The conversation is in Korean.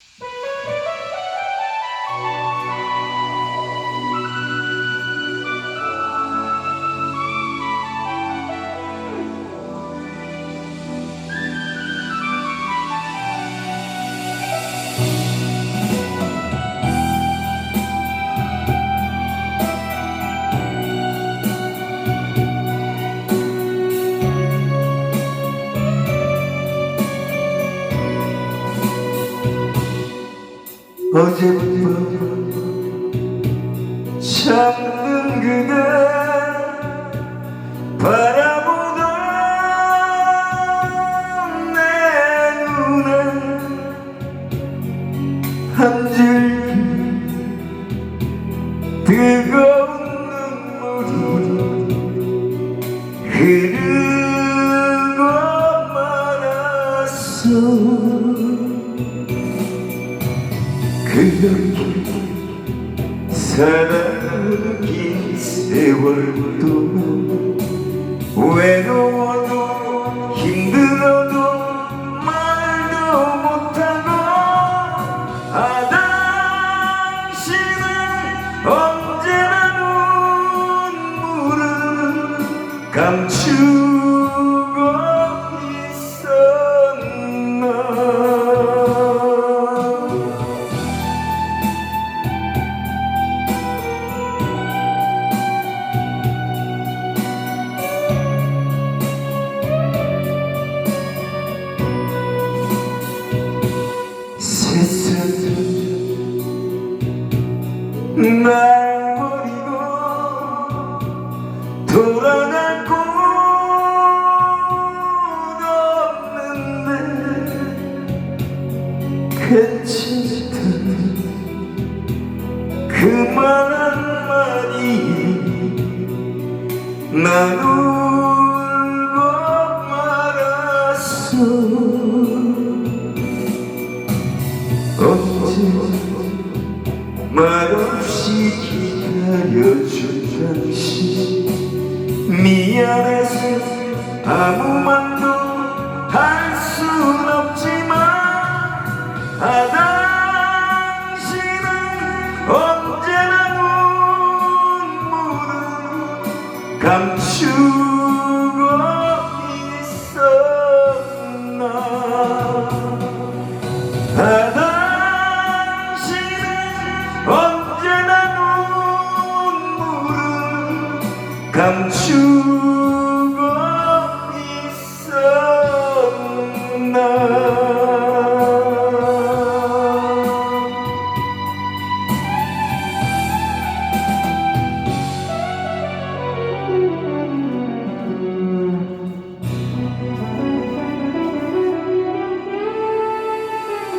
Bye. 어제부터 잠든 그대 바라보던 내 눈에 한 줄기 뜨거운 눈물이 흐르고 말았어 그렇게 살아온 긴 세월 동안 외로워도 힘들어도 말도 못하고 아 당신은 언제나 눈물을 감추 괜찮다. 그말 한마디 난 울고 말았어. 언제 말없이 기다려준 당신? 미안해서 아무 말도 죽어 있었나? 아, 당신은 언제나 눈물을 감추